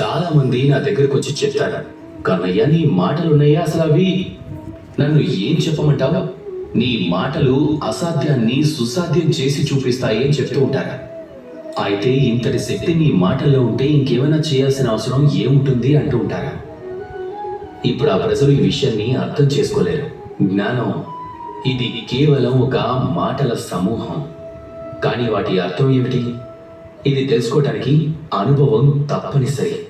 చాలా మంది నా దగ్గరకు వచ్చి చెప్తారు కన్నయ్య నీ మాటలున్నాయా అసలు అవి నన్ను ఏం చెప్పమంటావు? నీ మాటలు అసాధ్యాన్ని సుసాధ్యం చేసి చూపిస్తాయి అని చెప్తూ ఉంటారా. అయితే ఇంతటి శక్తి నీ మాటల్లో ఉంటే ఇంకేమైనా చేయాల్సిన అవసరం ఏముంటుంది అంటూ ఉంటారా. ఇప్పుడు ఆ ప్రజలు ఈ విషయాన్ని అర్థం చేసుకోలేరు. జ్ఞానం ఇది కేవలం ఒక మాటల సమూహం. కానీ వాటి అర్థం ఏమిటి? ఇది తెలుసుకోవటానికి అనుభవం తప్పనిసరి.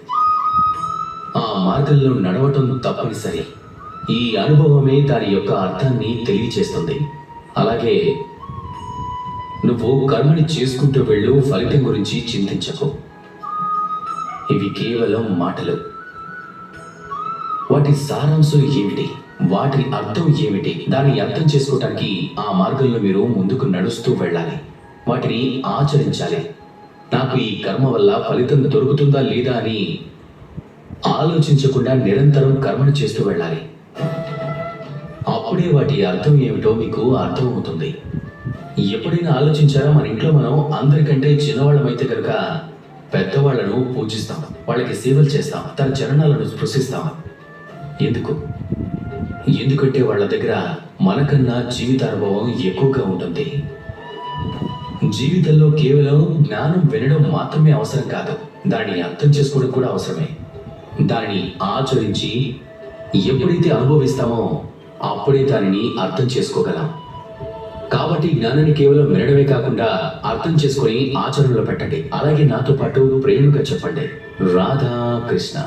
ఆ మార్గంలో నడవటం తప్పనిసరి. ఈ అనుభవమే దాని యొక్క అర్థాన్ని తెలియచేస్తుంది. అలాగే నువ్వు కర్మని చేసుకుంటూ వెళ్ళు ఫలితం గురించి చింతించకు. ఇవి కేవలం మాటలు. వాటి సారాంశం ఏమిటి? వాటి అర్థం ఏమిటి? దాన్ని అర్థం చేసుకోవటానికి ఆ మార్గంలో మీరు ముందుకు నడుస్తూ వెళ్ళాలి. వాటిని ఆచరించాలి. నాకు ఈ కర్మ వల్ల ఫలితం దొరుకుతుందా లేదా అని ఆలోచించకుండా నిరంతరం కర్మను చేస్తూ వెళ్ళాలి. అప్పుడే వాటి అర్థం ఏమిటో మీకు అర్థమవుతుంది. ఎప్పుడైనా ఆలోచించారా? మన ఇంట్లో మనం అందరికంటే చిన్నవాళ్ళమైతే కనుక పెద్దవాళ్ళను పూజిస్తాం. వాళ్ళకి సేవలు చేస్తాం. తన చరణాలను స్పృశిస్తాం. ఎందుకు? ఎందుకంటే వాళ్ళ దగ్గర మనకన్నా జీవితానుభవం ఎక్కువగా ఉంటుంది. జీవితంలో కేవలం జ్ఞానం వినడం మాత్రమే అవసరం కాదు. దానిని అర్థం చేసుకోవడం కూడా అవసరమే. దానిని ఆచరించి ఎప్పుడైతే అనుభవిస్తామో అప్పుడే దానిని అర్థం చేసుకోగలం. కాబట్టి జ్ఞానాన్ని కేవలం వినడమే కాకుండా అర్థం చేసుకొని ఆచరణలో పెట్టండి. అలాగే నాతో పాటు ప్రేమగా చెప్పండి. రాధా కృష్ణ